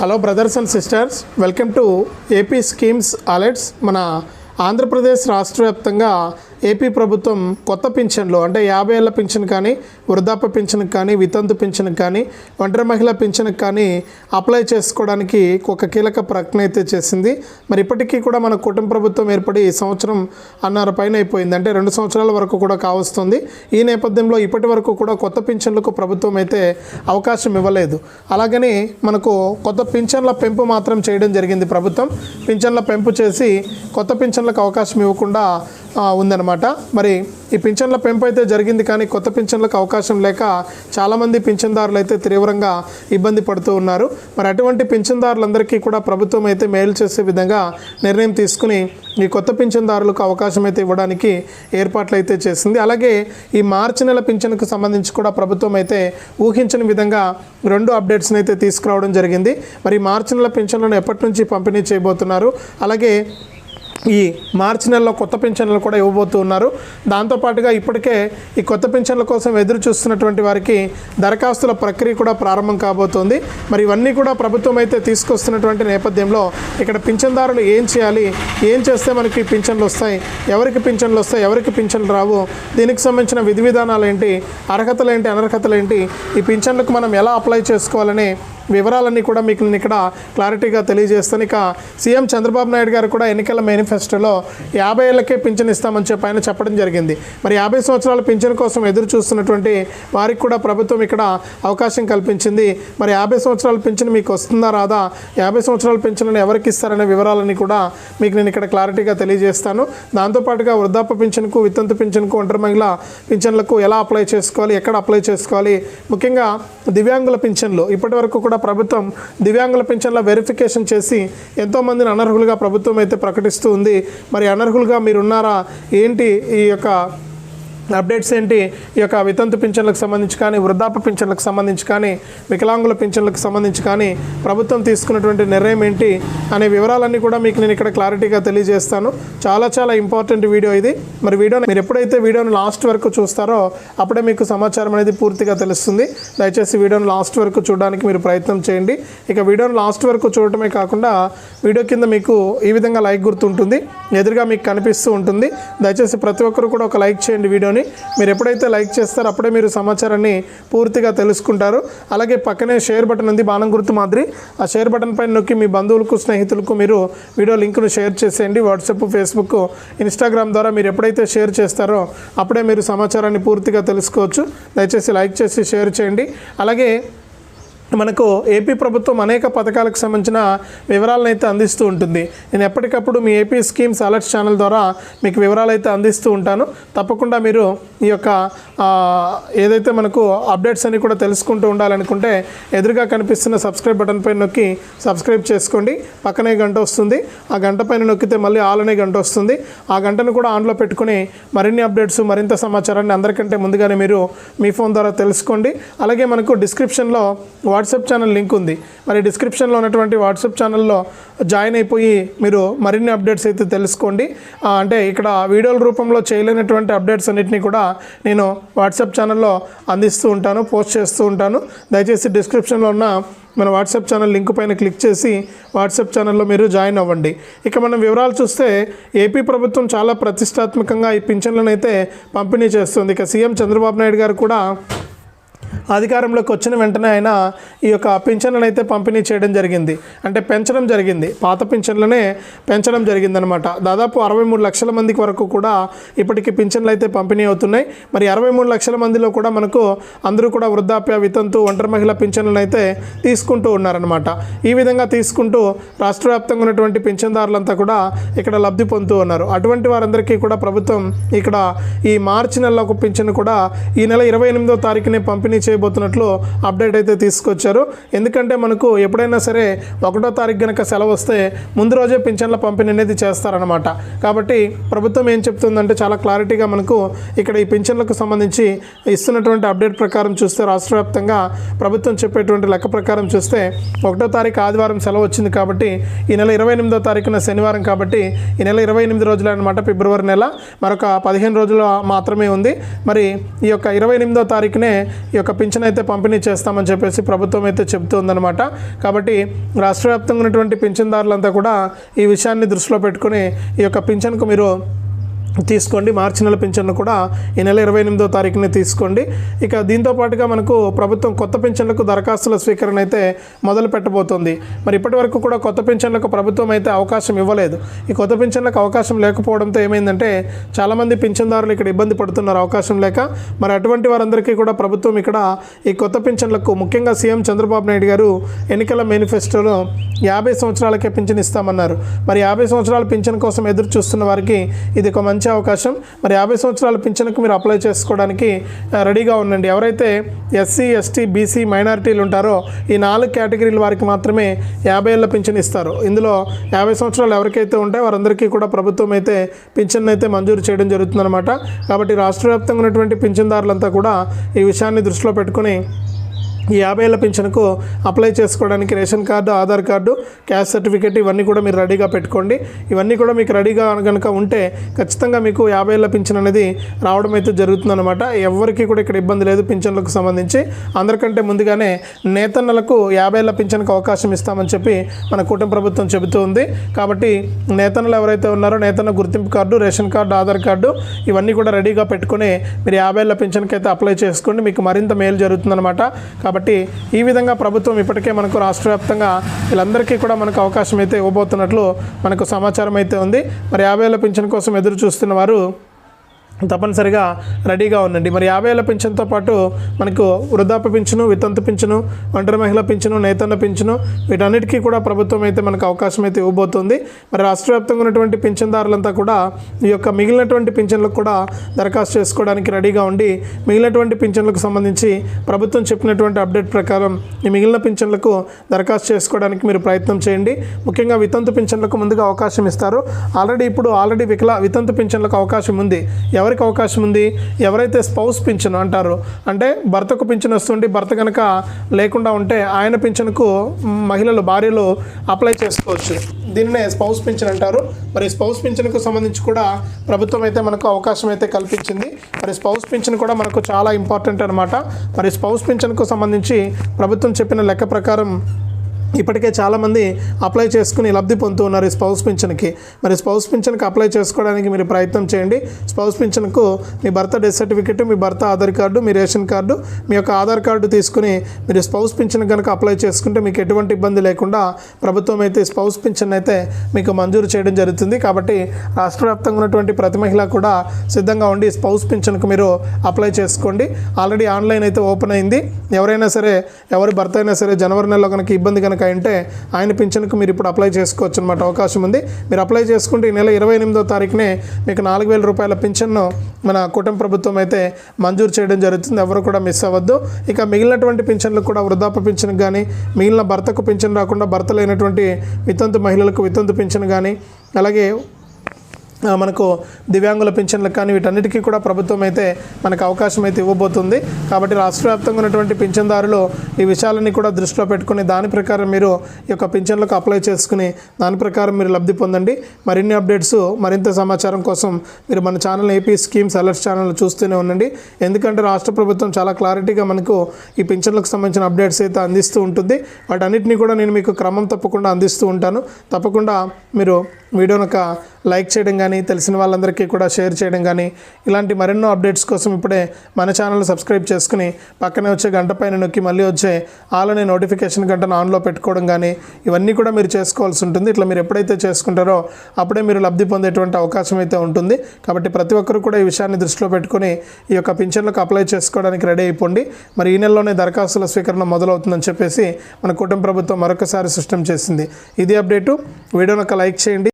Hello brothers and sisters welcome to AP schemes alerts మన ఆంధ్రప్రదేశ్ రాష్ట్ర వ్యాప్తంగా ఏపీ ప్రభుత్వం కొత్త పింఛన్లు అంటే యాభై ఏళ్ళ పింఛన్ కానీ వృద్ధాప్య పింఛన్కి కానీ వితంతు పింఛన్కి కానీ ఒంటరి మహిళ పింఛన్కి కానీ అప్లై చేసుకోవడానికి ఒక కీలక ప్రకటన అయితే చేసింది. మరి ఇప్పటికీ కూడా మన కుటుంబ ప్రభుత్వం ఏర్పడి సంవత్సరం అన్నర పైన అయిపోయింది. అంటే రెండు సంవత్సరాల వరకు కూడా కావస్తుంది. ఈ నేపథ్యంలో ఇప్పటి వరకు కూడా కొత్త పింఛన్లకు ప్రభుత్వం అయితే అవకాశం ఇవ్వలేదు. అలాగని మనకు కొత్త పింఛన్ల పెంపు మాత్రం చేయడం జరిగింది ప్రభుత్వం. పింఛన్ల పెంపు చేసి కొత్త పింఛన్లకు అవకాశం ఇవ్వకుండా ఉందన్నమాట. అనమాట మరి ఈ పింఛన్ల పెంపు అయితే జరిగింది కానీ కొత్త పింఛన్లకు అవకాశం లేక చాలామంది పింఛన్దారులు అయితే తీవ్రంగా ఇబ్బంది పడుతూ ఉన్నారు. మరి అటువంటి పింఛన్దారులందరికీ కూడా ప్రభుత్వం అయితే మేలు చేసే విధంగా నిర్ణయం తీసుకుని ఈ కొత్త పింఛన్దారులకు అవకాశం అయితే ఇవ్వడానికి ఏర్పాట్లు అయితే చేసింది. అలాగే ఈ మార్చి నెల పింఛన్కు సంబంధించి కూడా ప్రభుత్వం అయితే ఊహించని విధంగా రెండు అప్డేట్స్ని అయితే తీసుకురావడం జరిగింది. మరి మార్చి నెల పింఛన్లను ఎప్పటి నుంచి పంపిణీ చేయబోతున్నారు? అలాగే ఈ మార్చి నెలలో కొత్త పెన్షన్లు కూడా ఇవ్వబోతున్నారు దాంతోపాటుగా ఇప్పటికే ఈ కొత్త పింఛన్ల కోసం ఎదురు చూస్తున్నటువంటి వారికి దరఖాస్తుల ప్రక్రియ కూడా ప్రారంభం కాబోతోంది. మరి ఇవన్నీ కూడా ప్రభుత్వం అయితే తీసుకొస్తున్నటువంటి నేపథ్యంలో ఇక్కడ పింఛన్దారులు ఏం చేయాలి? ఏం చేస్తే మనకి పింఛన్లు వస్తాయి? ఎవరికి పింఛన్లు వస్తాయి? ఎవరికి పింఛన్లు రావు? దీనికి సంబంధించిన విధి విధానాలు ఏంటి? అర్హతలు ఏంటి? అనర్హతలు ఏంటి? ఈ పింఛన్లకు మనం ఎలా అప్లై చేసుకోవాలని వివరాలన్నీ కూడా మీకు నేను ఇక్కడ క్లారిటీగా తెలియజేస్తాను. ఇక సీఎం చంద్రబాబు నాయుడు గారు కూడా ఎన్నికల మేనిఫెస్టోలో యాభై ఏళ్ళకే పింఛన్ ఇస్తామని చెప్పి ఆయన చెప్పడం జరిగింది. మరి యాభై సంవత్సరాల పింఛన్ కోసం ఎదురు చూస్తున్నటువంటి వారికి కూడా ప్రభుత్వం ఇక్కడ అవకాశం కల్పించింది. మరి యాభై సంవత్సరాల పింఛన్ మీకు వస్తుందా రాదా? యాభై సంవత్సరాల పింఛన్ను ఎవరికి ఇస్తారనే వివరాలన్నీ కూడా మీకు నేను ఇక్కడ క్లారిటీగా తెలియజేస్తాను. దాంతోపాటుగా వృద్ధాప్య పింఛన్కు వితంతు పింఛన్కు ఒంటరి మహిళ పింఛన్లకు ఎలా అప్లై చేసుకోవాలి ఎక్కడ అప్లై చేసుకోవాలి? ముఖ్యంగా దివ్యాంగుల పింఛన్లు ఇప్పటి వరకు కూడా ప్రభుత్వం దివ్యాంగుల పింఛన్ల వెరిఫికేషన్ చేసి ఎంతోమందిని అనర్హులుగా ప్రభుత్వం అయితే ప్రకటిస్తూ ఉంది. మరి అనర్హులుగా మీరున్నారా? ఏంటి ఈ యొక్క అప్డేట్స్ ఏంటి? ఈ యొక్క వితంతు పింఛన్లకు సంబంధించి కానీ వృద్ధాప్య పింఛన్లకు సంబంధించి కానీ వికలాంగుల పింఛన్లకు సంబంధించి కానీ ప్రభుత్వం తీసుకున్నటువంటి నిర్ణయం ఏంటి అనే వివరాలన్నీ కూడా మీకు నేను ఇక్కడ క్లారిటీగా తెలియజేస్తాను. చాలా చాలా ఇంపార్టెంట్ వీడియో ఇది. మరి వీడియోని మీరు ఎప్పుడైతే వీడియోని లాస్ట్ వరకు చూస్తారో అప్పుడే మీకు సమాచారం అనేది పూర్తిగా తెలుస్తుంది. దయచేసి వీడియోని లాస్ట్ వరకు చూడడానికి మీరు ప్రయత్నం చేయండి. ఇక వీడియోని లాస్ట్ వరకు చూడటమే కాకుండా వీడియో కింద మీకు ఈ విధంగా లైక్ గుర్తుంటుంది. ఎదురుగా మీకు కనిపిస్తూ ఉంటుంది. దయచేసి ప్రతి ఒక్కరు కూడా ఒక లైక్ చేయండి వీడియోని. మీరు ఎప్పుడైతే లైక్ చేస్తారో అప్పుడే మీరు సమాచారాన్ని పూర్తిగా తెలుసుకుంటారు. అలాగే పక్కనే షేర్ బటన్ ఉంది బాణం గుర్తు మాదిరి. ఆ షేర్ బటన్ పైన నొక్కి మీ బంధువులకు స్నేహితులకు మీరు వీడియో లింక్ను షేర్ చేసేయండి. వాట్సాప్ ఫేస్బుక్ ఇన్స్టాగ్రామ్ ద్వారా మీరు ఎప్పుడైతే షేర్ చేస్తారో అప్పుడే మీరు సమాచారాన్ని పూర్తిగా తెలుసుకోవచ్చు. దయచేసి లైక్ చేసి షేర్ చేయండి. అలాగే మనకు ఏపీ ప్రభుత్వం అనేక పథకాలకు సంబంధించిన వివరాలను అయితే అందిస్తూ ఉంటుంది. నేను ఎప్పటికప్పుడు మీ ఏపీ స్కీమ్స్ అలర్ట్స్ ఛానల్ ద్వారా మీకు వివరాలు అయితే అందిస్తూ ఉంటాను. తప్పకుండా మీరు ఈ యొక్క ఏదైతే మనకు అప్డేట్స్ అన్ని కూడా తెలుసుకుంటూ ఉండాలనుకుంటే ఎదురుగా కనిపిస్తున్న సబ్స్క్రైబ్ బటన్ పైన నొక్కి సబ్స్క్రైబ్ చేసుకోండి. పక్కనే గంట వస్తుంది. ఆ గంట పైన నొక్కితే మళ్ళీ ఆల్ అనే గంట వస్తుంది. ఆ గంటను కూడా ఆన్లో పెట్టుకుని మరిన్ని అప్డేట్స్ మరింత సమాచారాన్ని అందరికంటే ముందుగానే మీరు మీ ఫోన్ ద్వారా తెలుసుకోండి. అలాగే మనకు డిస్క్రిప్షన్లో వాట్సాప్ ఛానల్ లింక్ ఉంది. మరి డిస్క్రిప్షన్లో ఉన్నటువంటి వాట్సాప్ ఛానల్లో జాయిన్ అయిపోయి మీరు మరిన్ని అప్డేట్స్ అయితే తెలుసుకోండి. అంటే ఇక్కడ వీడియోల రూపంలో చేయలేనటువంటి అప్డేట్స్ అన్నింటినీ కూడా నేను వాట్సాప్ ఛానల్లో అందిస్తూ ఉంటాను పోస్ట్ చేస్తూ ఉంటాను. దయచేసి డిస్క్రిప్షన్లో ఉన్న మన వాట్సాప్ ఛానల్ లింక్ పైన క్లిక్ చేసి వాట్సాప్ ఛానల్లో మీరు జాయిన్ అవ్వండి. ఇక మనం వివరాలు చూస్తే ఏపీ ప్రభుత్వం చాలా ప్రతిష్టాత్మకంగా ఈ పింఛన్లను అయితే పంపిణీ చేస్తుంది. ఇక సీఎం చంద్రబాబు నాయుడు గారు కూడా అధికారంలోకి వచ్చిన వెంటనే ఆయన ఈ యొక్క పింఛన్లను అయితే పంపిణీ చేయడం జరిగింది. అంటే పెంచడం జరిగింది. పాత పింఛన్లనే పెంచడం జరిగిందనమాట. దాదాపు అరవై మూడు లక్షల మందికి వరకు కూడా ఇప్పటికి పింఛన్లు అయితే పంపిణీ అవుతున్నాయి. మరి అరవై మూడు లక్షల మందిలో కూడా మనకు అందరూ కూడా వృద్ధాప్య వితంతు ఒంటరి మహిళ పింఛన్లను అయితే తీసుకుంటూ ఉన్నారనమాట. ఈ విధంగా తీసుకుంటూ రాష్ట్ర వ్యాప్తంగా ఉన్నటువంటి పింఛన్దారులంతా కూడా ఇక్కడ లబ్ధి పొందుతూ ఉన్నారు. అటువంటి వారందరికీ కూడా ప్రభుత్వం ఇక్కడ ఈ మార్చి నెలలో ఒక పింఛన్ కూడా ఈ నెల ఇరవై ఎనిమిదో తారీఖునే పంపిణీ చేయబోతున్నట్లు అప్డేట్ అయితే తీసుకొచ్చారు. ఎందుకంటే మనకు ఎప్పుడైనా సరే ఒకటో తారీఖు గనక సెలవు వస్తే ముందు రోజే పింఛన్ల పంపిణీ అనేది చేస్తారనమాట కాబట్టి ప్రభుత్వం ఏం చెప్తుందంటే చాలా క్లారిటీగా మనకు ఇక్కడ ఈ పింఛన్లకు సంబంధించి ఇస్తున్నటువంటి అప్డేట్ ప్రకారం చూస్తే రాష్ట్ర వ్యాప్తంగా ప్రభుత్వం చెప్పేటువంటి లెక్క ప్రకారం చూస్తే ఒకటో తారీఖు ఆదివారం సెలవు వచ్చింది కాబట్టి ఈ నెల ఇరవై ఎనిమిదో తారీఖున శనివారం కాబట్టి ఈ నెల ఇరవై ఎనిమిది రోజులు అనమాట ఫిబ్రవరి నెల. మరొక పదిహేను రోజులు మాత్రమే ఉంది. మరి ఈ యొక్క ఇరవై ఎనిమిదో తారీఖునే ఈ యొక్క యొక్క పింఛన్ అయితే పంపిణీ చేస్తామని చెప్పేసి ప్రభుత్వం అయితే చెబుతుందన్నమాట. కాబట్టి రాష్ట్ర వ్యాప్తంగా ఉన్నటువంటి పింఛన్దారులంతా కూడా ఈ విషయాన్ని దృష్టిలో పెట్టుకుని ఈ యొక్క పింఛన్కు మీరు తీసుకోండి. మార్చి నెల పింఛన్లు కూడా ఈ నెల ఇరవై ఎనిమిదో తారీఖున తీసుకోండి. ఇక దీంతో పాటుగా మనకు ప్రభుత్వం కొత్త పింఛన్లకు దరఖాస్తుల స్వీకరణ అయితే మొదలు పెట్టబోతోంది. మరి ఇప్పటి వరకు కూడా కొత్త పింఛన్లకు ప్రభుత్వం అయితే అవకాశం ఇవ్వలేదు. ఈ కొత్త పింఛన్లకు అవకాశం లేకపోవడంతో ఏమైందంటే చాలామంది పింఛన్దారులు ఇక్కడ ఇబ్బంది పడుతున్నారు. అవకాశం లేక మరి అటువంటి వారందరికీ కూడా ప్రభుత్వం ఇక్కడ ఈ కొత్త పింఛన్లకు ముఖ్యంగా సీఎం చంద్రబాబు నాయుడు గారు ఎన్నికల మేనిఫెస్టోలో యాభై సంవత్సరాలకే పింఛన్ ఇస్తామన్నారు. మరి యాభై సంవత్సరాల పింఛన్ కోసం ఎదురు చూస్తున్న వారికి ఇది ఒక మంచి అవకాశం. మరి యాభై సంవత్సరాల పింఛన్కు మీరు అప్లై చేసుకోవడానికి రెడీగా ఉండండి. ఎవరైతే ఎస్సీ ఎస్టీ బీసీ మైనారిటీలు ఉంటారో ఈ నాలుగు కేటగిరీల వారికి మాత్రమే యాభై ఏళ్ళ పింఛన్ ఇస్తారు. ఇందులో యాభై సంవత్సరాలు ఎవరికైతే ఉంటాయో వారందరికీ కూడా ప్రభుత్వం అయితే పింఛన్ అయితే మంజూరు చేయడం జరుగుతుందన్నమాట. కాబట్టి రాష్ట్ర వ్యాప్తంగా ఉన్నటువంటి పింఛన్దారులంతా కూడా ఈ విషయాన్ని దృష్టిలో పెట్టుకుని ఈ యాభై ఏళ్ళ పింఛన్కు అప్లై చేసుకోవడానికి ration card Aadhaar card caste certificate ఇవన్నీ కూడా మీరు రెడీగా పెట్టుకోండి. ఇవన్నీ కూడా మీకు రెడీగా కనుక ఉంటే ఖచ్చితంగా మీకు యాభై ఏళ్ళ పింఛన్ అనేది రావడం అయితే జరుగుతుందన్నమాట. ఎవరికి కూడా ఇక్కడ ఇబ్బంది లేదు పింఛన్లకు సంబంధించి. అందరికంటే ముందుగానే నేతన్నలకు యాభై ఏళ్ళ పింఛన్కు అవకాశం ఇస్తామని చెప్పి మన కూటమి ప్రభుత్వం చెబుతూ ఉంది. కాబట్టి నేతన్నలు ఎవరైతే ఉన్నారో నేతన్న గుర్తింపు card ration card Aadhaar card ఇవన్నీ కూడా రెడీగా పెట్టుకుని మీరు యాభై ఏళ్ళ పింఛన్కి అయితే అప్లై చేసుకోండి. మీకు మరింత మేలు జరుగుతుందన్నమాట. కాబట్టి ఈ విధంగా ప్రభుత్వం ఇప్పటికే మనకు రాష్ట్ర వ్యాప్తంగా వీళ్ళందరికీ కూడా మనకు అవకాశం అయితే ఇవ్వబోతున్నట్లు మనకు సమాచారం అయితే ఉంది. మరి యాభై ఏళ్ళ పింఛన్ కోసం ఎదురు చూస్తున్న వారు తప్పనిసరిగా రెడీగా ఉండండి. మరి యాభై ఏళ్ళ పింఛన్తో పాటు మనకు వృద్ధాప్య పింఛను వితంతు పింఛను ఒంటరి మహిళ పింఛను నేతన్న పింఛను వీటన్నిటికీ కూడా ప్రభుత్వం అయితే మనకు అవకాశం అయితే ఇవ్వబోతుంది. మరి రాష్ట్ర వ్యాప్తంగా ఉన్నటువంటి పింఛన్దారులంతా కూడా ఈ యొక్క మిగిలినటువంటి పింఛన్లకు కూడా దరఖాస్తు చేసుకోవడానికి రెడీగా ఉండి మిగిలినటువంటి పింఛన్లకు సంబంధించి ప్రభుత్వం చెప్పినటువంటి అప్డేట్ ప్రకారం ఈ మిగిలిన పింఛన్లకు దరఖాస్తు చేసుకోవడానికి మీరు ప్రయత్నం చేయండి. ముఖ్యంగా వితంతు పింఛన్లకు ముందుగా అవకాశం ఇస్తారు. ఆల్రెడీ ఇప్పుడు ఆల్రెడీ వికలా వితంతు పింఛన్లకు అవకాశం ఉంది. ఎవరికి అవకాశం ఉంది? ఎవరైతే స్పౌస్ పింఛన్ అంటారు? అంటే భర్తకు పింఛన్ వస్తుంటే భర్త కనుక లేకుండా ఉంటే ఆయన పింఛన్కు మహిళలు భార్యలు అప్లై చేసుకోవచ్చు. దీన్నే స్పౌస్ పింఛన్ అంటారు. మరి స్పౌస్ పింఛన్కు సంబంధించి కూడా ప్రభుత్వం అయితే మనకు అవకాశం అయితే కల్పించింది. మరి స్పౌస్ పింఛన్ కూడా మనకు చాలా ఇంపార్టెంట్ అనమాట మరి స్పౌస్ పింఛన్కు సంబంధించి ప్రభుత్వం చెప్పిన లెక్క ప్రకారం ఇప్పటికే చాలామంది అప్లై చేసుకుని లబ్ధి పొందుతూ ఉన్నారు ఈ స్పౌస్ పింఛన్కి. మరి స్పౌస్ పింఛన్కి అప్లై చేసుకోవడానికి మీరు ప్రయత్నం చేయండి. స్పౌస్ పింఛన్కు మీ భర్త డెత్ సర్టిఫికేట్ మీ భర్త ఆధార్ కార్డు మీ రేషన్ కార్డు మీ యొక్క ఆధార్ కార్డు తీసుకుని మీరు స్పౌస్ పింఛన్ కనుక అప్లై చేసుకుంటే మీకు ఎటువంటి ఇబ్బంది లేకుండా ప్రభుత్వం అయితే స్పౌస్ పింఛన్ అయితే మీకు మంజూరు చేయడం జరుగుతుంది. కాబట్టి రాష్ట్ర వ్యాప్తంగా ఉన్నటువంటి ప్రతి మహిళ కూడా సిద్ధంగా ఉండి స్పౌస్ పింఛన్కు మీరు అప్లై చేసుకోండి. ఆల్రెడీ ఆన్లైన్ అయితే ఓపెన్ అయింది. ఎవరైనా సరే ఎవరి భర్త అయినా సరే జనవరి నెలలో కనుక ఇబ్బంది కనుక అంటే ఆయన పింఛన్కు మీరు ఇప్పుడు అప్లై చేసుకోవచ్చు అనమాట అవకాశం ఉంది. మీరు అప్లై చేసుకుంటే ఈ నెల ఇరవై ఎనిమిదో తారీఖునే మీకు నాలుగు వేల రూపాయల పింఛన్ను మన కుటుంబ ప్రభుత్వం అయితే మంజూరు చేయడం జరుగుతుంది. ఎవరు కూడా మిస్ అవ్వద్దు. ఇక మిగిలినటువంటి పింఛన్లు కూడా వృద్ధాప్య పింఛన్ కానీ మిగిలిన భర్తకు పింఛన్ రాకుండా భర్త లేనటువంటి వితంతు మహిళలకు వితంతు పింఛన్ కానీ అలాగే మనకు దివ్యాంగుల పింఛన్లకు కానీ వీటన్నిటికీ కూడా ప్రభుత్వం అయితే మనకు అవకాశం అయితే ఇవ్వబోతుంది. కాబట్టి రాష్ట్ర వ్యాప్తంగా ఉన్నటువంటి పింఛన్దారులు ఈ విషయాలన్నీ కూడా దృష్టిలో పెట్టుకుని దాని ప్రకారం మీరు ఈ యొక్క పింఛన్లకు అప్లై చేసుకుని దాని ప్రకారం మీరు లబ్ధి పొందండి. మరిన్ని అప్డేట్స్ మరింత సమాచారం కోసం మీరు మన channel AP schemes alerts channel చూస్తూనే ఉండండి. ఎందుకంటే రాష్ట్ర ప్రభుత్వం చాలా క్లారిటీగా మనకు ఈ పింఛన్లకు సంబంధించిన అప్డేట్స్ అయితే అందిస్తూ ఉంటుంది. వాటన్నిటిని కూడా నేను మీకు క్రమం తప్పకుండా అందిస్తూ ఉంటాను. తప్పకుండా మీరు వీడియోను ఒక లైక్ చేయడం కానీ తెలిసిన వాళ్ళందరికీ కూడా షేర్ చేయడం కానీ ఇలాంటి మరెన్నో అప్డేట్స్ కోసం ఇప్పుడే మన ఛానల్ సబ్స్క్రైబ్ చేసుకుని పక్కనే వచ్చే గంట పైన నొక్కి మళ్ళీ వచ్చే ఆలనే నోటిఫికేషన్ గంటను ఆన్లో పెట్టుకోవడం కానీ ఇవన్నీ కూడా మీరు చేసుకోవాల్సి ఉంటుంది. ఇట్లా మీరు ఎప్పుడైతే చేసుకుంటారో అప్పుడే మీరు లబ్ధి పొందేటువంటి అవకాశం అయితే ఉంటుంది. కాబట్టి ప్రతి ఒక్కరు కూడా ఈ విషయాన్ని దృష్టిలో పెట్టుకొని ఈ యొక్క పింఛన్లకు అప్లై చేసుకోవడానికి రెడీ అయిపోండి. మరి ఈ నెలలోనే దరఖాస్తుల స్వీకరణ మొదలవుతుందని చెప్పేసి మన కుటుంబ ప్రభుత్వం మరొకసారి సిస్టమ్ చేసింది. ఇది అప్డేటు. వీడియోని ఒక లైక్ చేయండి.